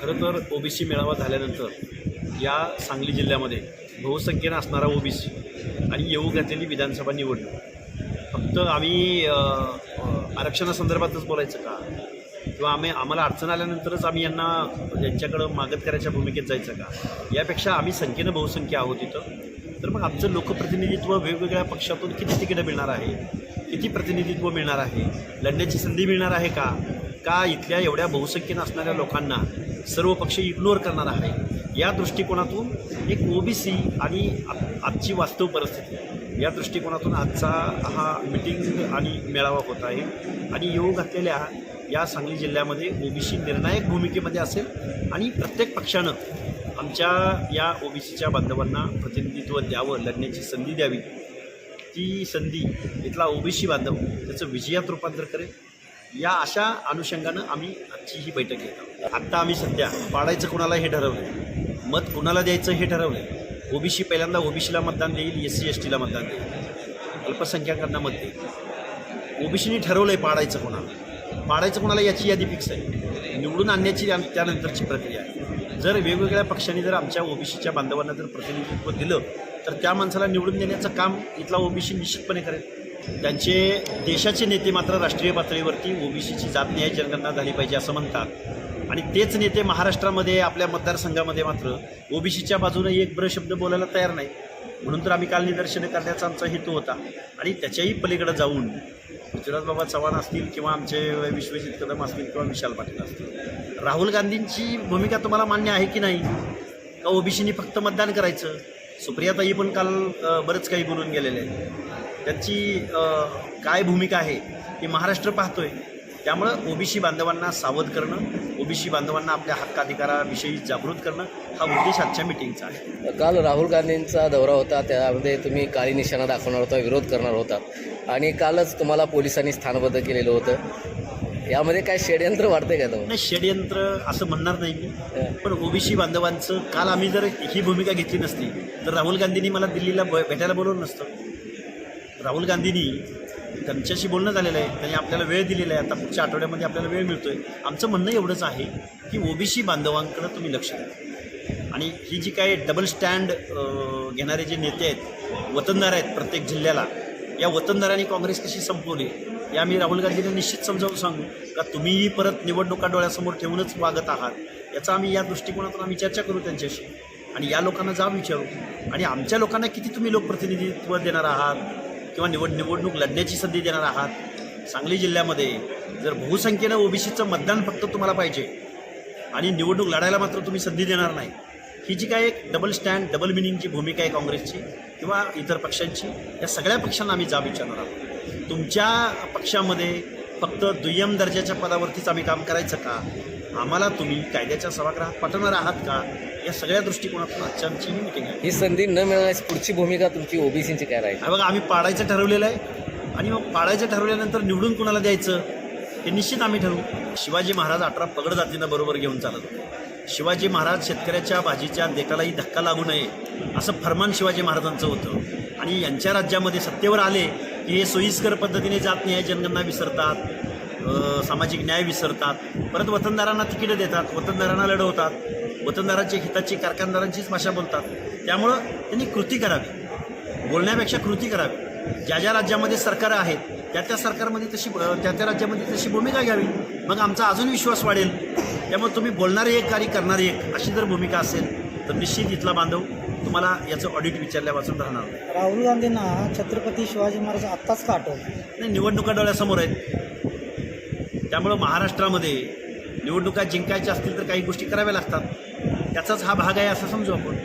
खरं तर ओबीसी मेळावा झाल्यानंतर या सांगली जिल्ह्यामध्ये बहुसंख्येनं असणारा ओबीसी आणि येऊ घातलेली विधानसभा निवडणूक. फक्त आम्ही आरक्षणासंदर्भातच बोलायचं का? किंवा आम्ही आम्हाला अडचण आल्यानंतरच आम्ही यांना यांच्याकडं मागत करायच्या भूमिकेत जायचं का? यापेक्षा आम्ही संख्येनं बहुसंख्य आहोत इथं. तर मग आमचं लोकप्रतिनिधित्व वेगवेगळ्या पक्षातून किती तिकीटं मिळणार आहे? किती प्रतिनिधित्व मिळणार आहे? लढण्याची संधी मिळणार आहे का? का इथल्या एवढ्या बहुसंख्येनं असणाऱ्या लोकांना सर्व पक्ष इग्नोर करणार आहे. या दृष्टिकोनातून एक ओबीसी आणि आजची वास्तव परिस्थिती. या दृष्टिकोनातून आजचा हा मिटिंग आणि मेळावा होत आहे. आणि येऊ घातलेल्या या सांगली जिल्ह्यामध्ये ओबीसी निर्णायक भूमिकेमध्ये असेल आणि प्रत्येक पक्षानं आमच्या या ओबीसीच्या बांधवांना प्रतिनिधित्व द्यावं लढण्याची संधी द्यावी. ती संधी इथला ओबीसी बांधव त्याचं विजयात रूपांतर करेल. या अशा अनुषंगानं आम्ही आजची ही बैठक घेत आहोत आत्ता आम्ही सध्या पाडायचं कुणाला हे ठरवलं मत कुणाला द्यायचं हे ठरवलं ओबीसी पहिल्यांदा ओबीसीला मतदान देईल एस सी एस टीला मतदान देईल. अल्पसंख्याकांना मत देईल. ओबीसीने ठरवलं आहे पाडायचं कोणाला. पाडायचं कोणाला याची यादी फिक्स आहे. निवडून आणण्याची त्यानंतरची प्रक्रिया आहे. जर वेगवेगळ्या पक्षांनी जर आमच्या ओबीसीच्या बांधवांना जर प्रतिनिधित्व दिलं तर त्या माणसाला निवडून देण्याचं काम इथला ओबीसी निश्चितपणे करेल. त्यांचे देशाचे नेते मात्र राष्ट्रीय पातळीवरती ओबीसीची जात न्याय जनगणना झाली पाहिजे असं म्हणतात. आणि तेच नेते महाराष्ट्रामध्ये आपल्या मतदारसंघामध्ये मात्र ओबीसीच्या बाजूने एक ब्र शब्द बोलायला तयार नाही म्हणून तर आम्ही काल निदर्शनं करण्याचा आमचा हेतू होता. आणि त्याच्याही पलीकडे जाऊन पृथ्वीराज बाबा चव्हाण असतील किंवा आमचे विश्वजित कदम असतील किंवा विशाल पाटील असतील. राहुल गांधींची भूमिका तुम्हाला मान्य आहे की नाही? का ओबीसीनी फक्त मतदान करायचं? सुप्रियाताई पण काल बरंच काही बोलून गेलेले आहेत. त्यांची काय भूमिका आहे हे महाराष्ट्र पाहतोय. त्यामुळं ओबीसी बांधवांना सावध करणं ओबीसी बांधवांना आपल्या हक्काधिकाराविषयी जागृत करणं हा उद्देश आजच्या मिटिंगचा आहे. काल राहुल गांधींचा दौरा होता त्यामध्ये तुम्ही काळी निशाणा दाखवणार होता विरोध करणार होतात आणि कालच तुम्हाला पोलिसांनी स्थानबद्ध केलेलं होतं. यामध्ये काय षडयंत्र वाटतंय का तुम्हाला? नाही षडयंत्र असं म्हणणार नाही मी. पण ओबीसी बांधवांचं काल आम्ही जर ही भूमिका घेतली नसती तर राहुल गांधींनी मला दिल्लीला भेटायला बोलवलं नसतं. राहुल गांधींनी त्यांच्याशी बोलणं झालेलं आहे. त्यांनी आपल्याला वेळ दिलेला आहे. आता पुढच्या आठवड्यामध्ये आपल्याला वेळ मिळतो आहे आमचं म्हणणं एवढंच आहे की ओबीसी बांधवांकडं तुम्ही लक्ष द्या. आणि ही जी काही डबल स्टँड घेणारे जे नेते आहेत वतनदार आहेत प्रत्येक जिल्ह्याला या वतनदारांनी काँग्रेस कशी संपवली या मी राहुल गांधींना निश्चित समजावून सांगू का तुम्हीही परत निवडणुका डोळ्यासमोर ठेवूनच वागत आहात. याचा आम्ही या दृष्टिकोनातून आम्ही चर्चा करू त्यांच्याशी. आणि या लोकांना जाब विचारू. आणि आमच्या लोकांना किती तुम्ही लोकप्रतिनिधित्व देणार आहात? किंवा निवड निवडणूक लढण्याची संधी देणार आहात. सांगली जिल्ह्यामध्ये जर बहुसंख्येनं ओबीसीचं मतदान फक्त तुम्हाला पाहिजे आणि निवडणूक लढायला मात्र तुम्ही संधी देणार नाही ही जी काय एक डबल स्टँड डबल मिनिंगची भूमिका आहे काँग्रेसची किंवा इतर पक्षांची या सगळ्या पक्षांना आम्ही जाब विचारणार आहोत. तुमच्या पक्षामध्ये फक्त दुय्यम दर्जाच्या पदावरतीच आम्ही काम करायचं का? आम्हाला तुम्ही कायद्याच्या सभागृहात पाठवणार आहात का? या सगळ्या दृष्टिकोनातून आजच्या आमची ही मिटिंग आहे. ही संधी न मिळण्याची पुढची भूमिका तुमची ओबीसीची काय राहील? हा बघा आम्ही पाडायचं ठरवलेलं आहे. आणि मग पाडायचं ठरवल्यानंतर निवडून कुणाला द्यायचं हे निश्चित आम्ही ठरवू. शिवाजी महाराज अठरा पगड जातीनं बरोबर घेऊन चालत होते. शिवाजी महाराज शेतकऱ्याच्या भाजीच्या देठालाही धक्का लागू नये असं फरमान शिवाजी महाराजांचं होतं. आणि यांच्या राज्यामध्ये सत्तेवर आले की हे सोयीस्कर पद्धतीने जात न्याय जनगणना विसरतात सामाजिक न्याय विसरतात परत वतनदारांना तिकीटं देतात वतनदारांना लढवतात. वतनदारांची हिताची कारखानदारांचीच भाषा बोलतात. त्यामुळं त्यांनी कृती करावी. बोलण्यापेक्षा कृती करावी. ज्या ज्या राज्यामध्ये सरकार आहेत त्या त्या सरकारमध्ये तशी त्या त्या राज्यामध्ये तशी भूमिका घ्यावी. मग आमचा अजून विश्वास वाढेल. त्यामुळे तुम्ही बोलणारे एक आणि करणारे एक अशी जर भूमिका असेल तर निश्चित इथला बांधव तुम्हाला याचं ऑडिट विचारल्यापासून राहणार. नाही राहुल गांधींना छत्रपती शिवाजी महाराज आत्ताच का आठवलं? नाही निवडणुका डोळ्यासमोर आहेत. त्यामुळं महाराष्ट्रामध्ये निवडणुका जिंकायच्या असतील तर काही गोष्टी कराव्या लागतात. त्याचाच हा भाग आहे असं समजू आपण.